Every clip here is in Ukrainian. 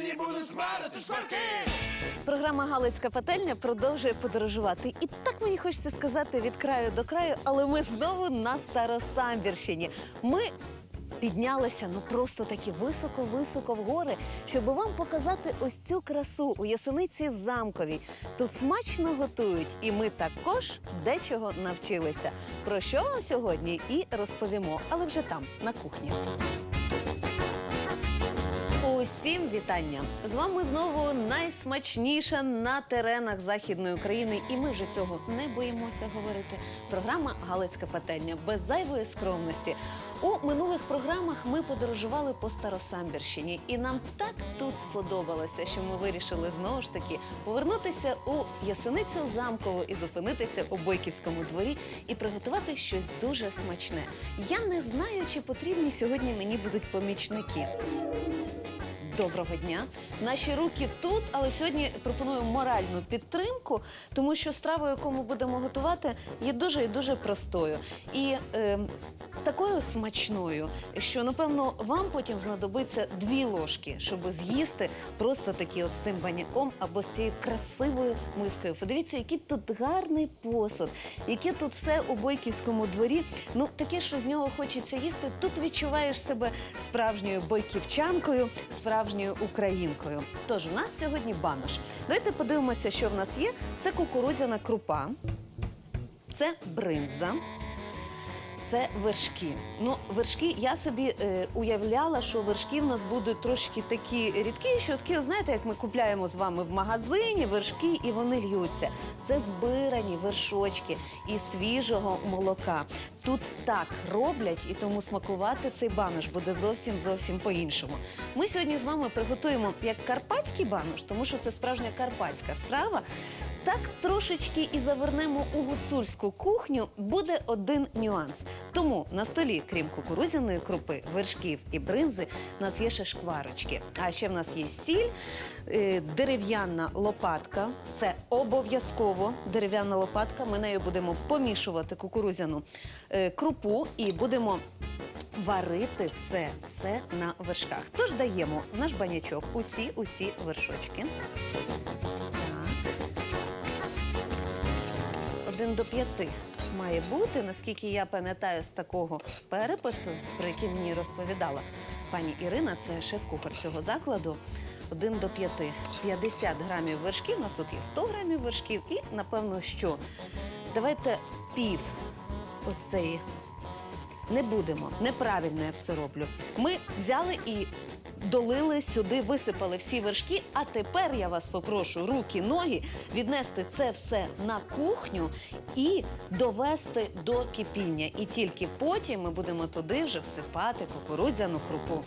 пательні буду смарити шкварки. Програма Галицька пательня продовжує подорожувати. І так мені хочеться сказати від краю до краю, але ми знову на Старосамбірщині. Ми піднялися ну просто такі високо-високо в гори, щоб вам показати ось цю красу у Ясениці замковій. Тут смачно готують, і ми також дечого навчилися. Про що вам сьогодні і розповімо, але вже там, на кухні. Усім вітання! З вами знову найсмачніша на теренах західної України, і ми вже цього не боїмося говорити. Програма Галицька пательня без зайвої скромності. У минулих програмах ми подорожували по Старосамбірщині, і нам так тут сподобалося, що ми вирішили знову ж таки повернутися у Ясеницю замкову і зупинитися у Бойківському дворі і приготувати щось дуже смачне. Я не знаю, чи потрібні сьогодні мені будуть помічники. Доброго дня. Наші руки тут, але сьогодні пропоную моральну підтримку, тому що страву, яку ми будемо готувати, є дуже і дуже простою. І е, такою смачною, що напевно вам потім знадобиться дві ложки, щоб з'їсти просто такі от з цим баняком або з цією красивою мискою. Подивіться, який тут гарний посуд, яке тут все у бойківському дворі. Ну таке, що з нього хочеться їсти. Тут відчуваєш себе справжньою бойківчанкою, справжньою українкою. Тож у нас сьогодні банош. Давайте подивимося, що в нас є. Це кукурудзяна крупа, це бринза. Це вершки. Ну, вершки я собі е, уявляла, що вершки в нас будуть трошки такі рідкі, що такі, знаєте, як ми купляємо з вами в магазині вершки, і вони льються. Це збирані вершочки із свіжого молока. Тут так роблять, і тому смакувати цей банош буде зовсім зовсім по-іншому. Ми сьогодні з вами приготуємо як карпатський банош, тому що це справжня карпатська страва. Так трошечки і завернемо у гуцульську кухню буде один нюанс. Тому на столі, крім кукурудзяної крупи, вершків і бринзи, у нас є ще шкварочки. А ще в нас є сіль, е, дерев'яна лопатка. Це обов'язково дерев'яна лопатка. Ми нею будемо помішувати кукурудзяну е, крупу і будемо. Варити це все на вершках. Тож даємо в наш банячок усі усі вершочки. Так. Один до п'яти має бути, наскільки я пам'ятаю з такого перепису, про який мені розповідала пані Ірина, це шеф-кухар цього закладу. Один до п'яти. 50 грамів вершків. У нас тут є 100 грамів вершків. І напевно, що давайте пів ось цієї не будемо. Неправильно я все роблю. Ми взяли і долили сюди, висипали всі вершки. А тепер я вас попрошу руки, ноги віднести це все на кухню і довести до кипіння. І тільки потім ми будемо туди вже всипати кукурудзяну крупу.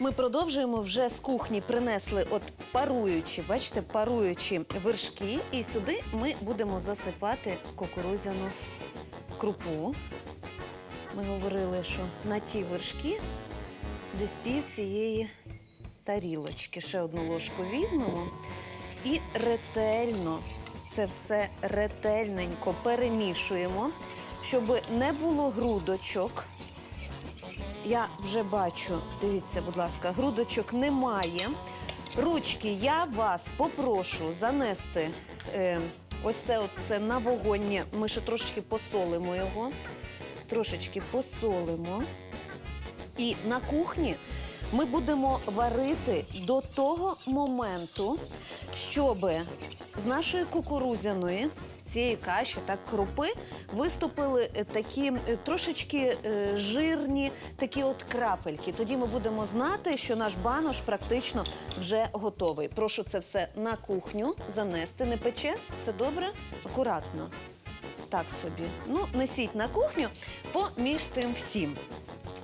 Ми продовжуємо вже з кухні принесли от паруючі, бачите, паруючі вершки, і сюди ми будемо засипати кукурудзяну крупу. Ми говорили, що на ті вершки десь пів цієї тарілочки. Ще одну ложку візьмемо і ретельно це все ретельненько перемішуємо, щоб не було грудочок. Я вже бачу, дивіться, будь ласка, грудочок немає. Ручки я вас попрошу занести е, ось це от все на вогонь. Ми ще трошечки посолимо його. Трошечки посолимо. І на кухні ми будемо варити до того моменту, щоб з нашої кукурудзяної цієї каші, так крупи, виступили е, такі е, трошечки е, жирні такі от крапельки. Тоді ми будемо знати, що наш банош практично вже готовий. Прошу це все на кухню занести. Не пече, все добре, акуратно. Так собі. Ну, несіть на кухню поміж тим всім.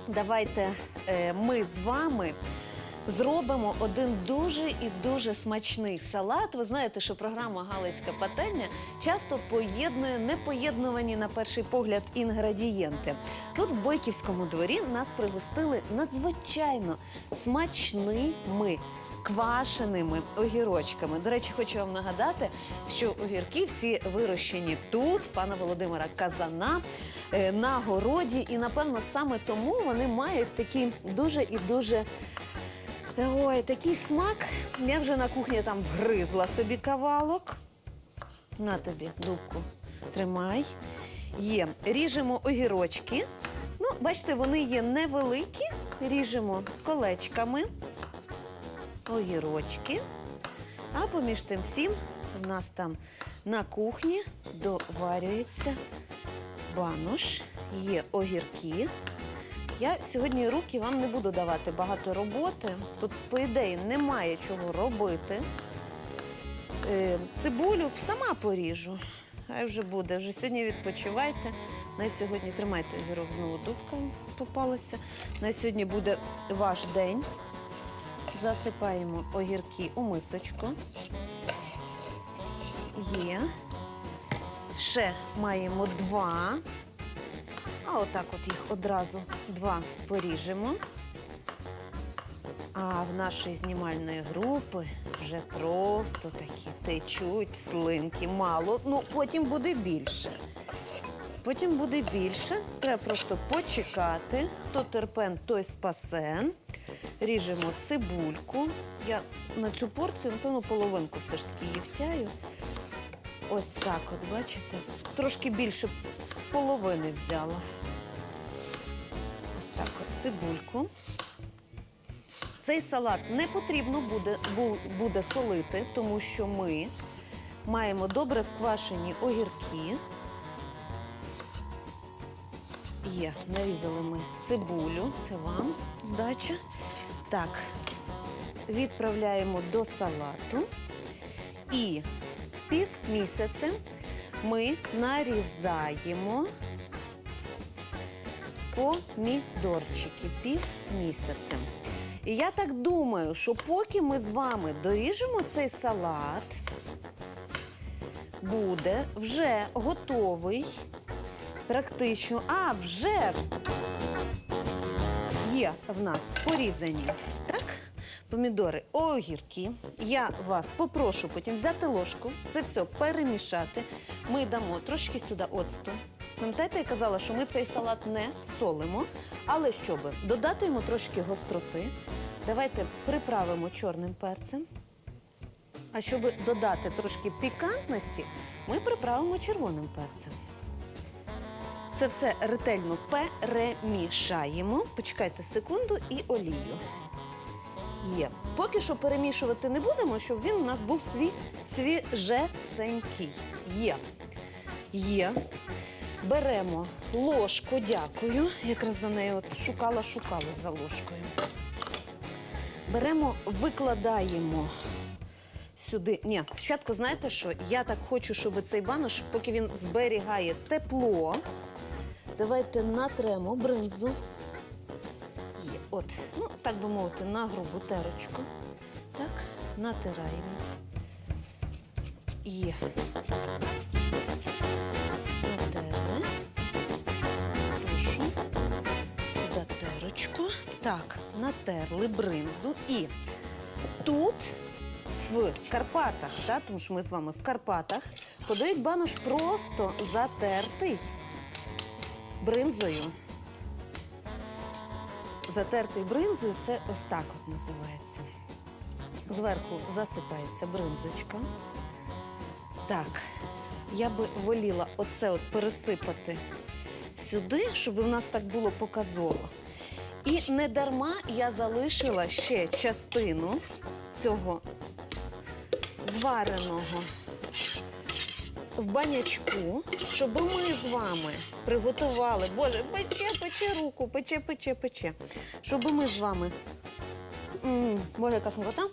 Давайте е, ми з вами зробимо один дуже і дуже смачний салат. Ви знаєте, що програма Галицька пательня часто поєднує непоєднувані на перший погляд інгредієнти. Тут в Бойківському дворі нас пригостили надзвичайно смачними квашеними огірочками. До речі, хочу вам нагадати, що огірки всі вирощені тут, пана Володимира Казана, е, на городі. І напевно саме тому вони мають такий дуже і дуже. Ой, такий смак. Я вже на кухні там вгризла собі кавалок. На тобі, дубку, тримай. Є. Ріжемо огірочки. Ну, бачите, вони є невеликі. Ріжемо колечками. Огірочки. А поміж тим всім в нас там на кухні доварюється банош, є огірки. Я сьогодні руки вам не буду давати багато роботи. Тут, по ідеї, немає чого робити. Е, цибулю сама поріжу. Хай вже буде. Вже сьогодні відпочивайте. На сьогодні тримайте огірок знову дубка попалася. На сьогодні буде ваш день. Засипаємо огірки у мисочку. Є. Ще маємо два. А отак от їх одразу два поріжемо. А в нашої знімальної групи вже просто такі течуть слинки. Мало. Ну, потім буде більше. Потім буде більше. Треба просто почекати. Хто терпен, той спасен. Ріжемо цибульку. Я на цю порцію, напевно, половинку все ж таки її втяю. Ось так, от, бачите? Трошки більше половини взяла. Ось так, от цибульку. Цей салат не потрібно буде, буде солити, тому що ми маємо добре вквашені огірки. Є, нарізали ми цибулю, це вам здача. Так, відправляємо до салату. І пів місяця ми нарізаємо помідорчики пів місяця. І я так думаю, що поки ми з вами доріжемо цей салат, буде вже готовий. Практично, а вже є в нас порізані. Так, помідори, огірки. Я вас попрошу потім взяти ложку, це все перемішати. Ми дамо трошки сюди оцту. Пам'ятаєте, я казала, що ми цей салат не солимо, але щоб додати йому трошки гостроти, давайте приправимо чорним перцем. А щоб додати трошки пікантності, ми приправимо червоним перцем. Це все ретельно перемішаємо. Почекайте секунду і олію. Є. Поки що перемішувати не будемо, щоб він у нас був свій свіжесенький. Є. Є. Беремо ложку, дякую. Якраз за нею от шукала, шукала за ложкою. Беремо, викладаємо сюди. Ні, спочатку знаєте що? Я так хочу, щоб цей банош, поки він зберігає тепло. Давайте натремо бринзу. Є, от, ну, так би мовити, на грубу терочку. Так, натираємо. Є. Натерли. Прошу. Сюди терочку. Так, натерли бринзу. І тут в Карпатах, та, тому що ми з вами в Карпатах, подають банош просто затертий бринзою. Затертий бринзою це ось так от називається. Зверху засипається бринзочка. Так, я би воліла оце от пересипати сюди, щоб у нас так було показово. І не дарма я залишила ще частину цього звареного в банячку, щоб ми з вами приготували. Боже, пече, пече руку, пече, пече, пече. Щоб ми з вами. М, Боже, яка смакота.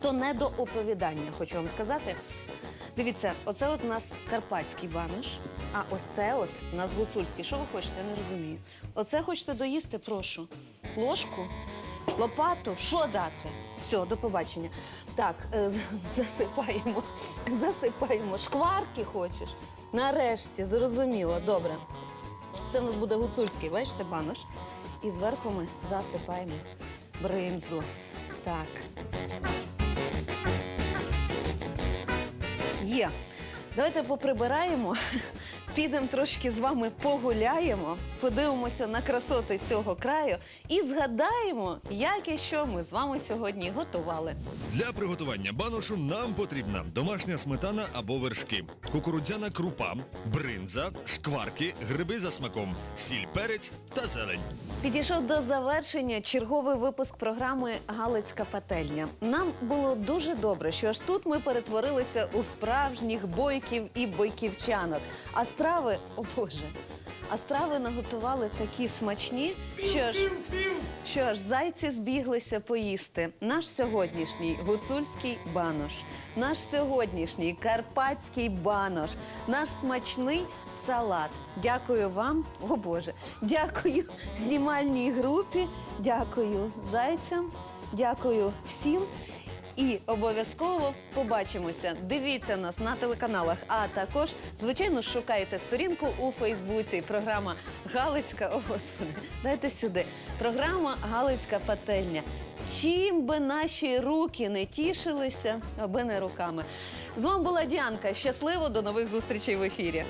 То не до оповідання, хочу вам сказати. Дивіться, оце от у нас карпатський банош, а ось це от у нас гуцульський. Що ви хочете, я не розумію. Оце хочете доїсти, прошу. Ложку, лопату, що дати? Все, до побачення. Так, е, засипаємо, засипаємо. Шкварки хочеш? Нарешті, зрозуміло, добре. Це в нас буде гуцульський, бачите, банош. І зверху ми засипаємо бринзу. Так. Є. Давайте поприбираємо, підемо трошки з вами погуляємо, подивимося на красоти цього краю і згадаємо, як і що ми з вами сьогодні готували. Для приготування баношу нам потрібна домашня сметана або вершки, кукурудзяна крупа, бринза, шкварки, гриби за смаком, сіль, перець та зелень. Підійшов до завершення черговий випуск програми Галицька пательня. Нам було дуже добре, що аж тут ми перетворилися у справжніх бойків і бойківчанок. А страви, о Боже, а страви наготували такі смачні, що ж, що ж зайці збіглися поїсти. Наш сьогоднішній гуцульський банош, наш сьогоднішній карпатський банош, наш смачний салат. Дякую вам, о Боже, дякую знімальній групі, дякую зайцям, дякую всім. І обов'язково побачимося. Дивіться нас на телеканалах. А також, звичайно, шукайте сторінку у Фейсбуці. Програма Галицька. О, господи, дайте сюди. Програма Галицька пательня. Чим би наші руки не тішилися, аби не руками. З вами була Діанка. Щасливо до нових зустрічей в ефірі.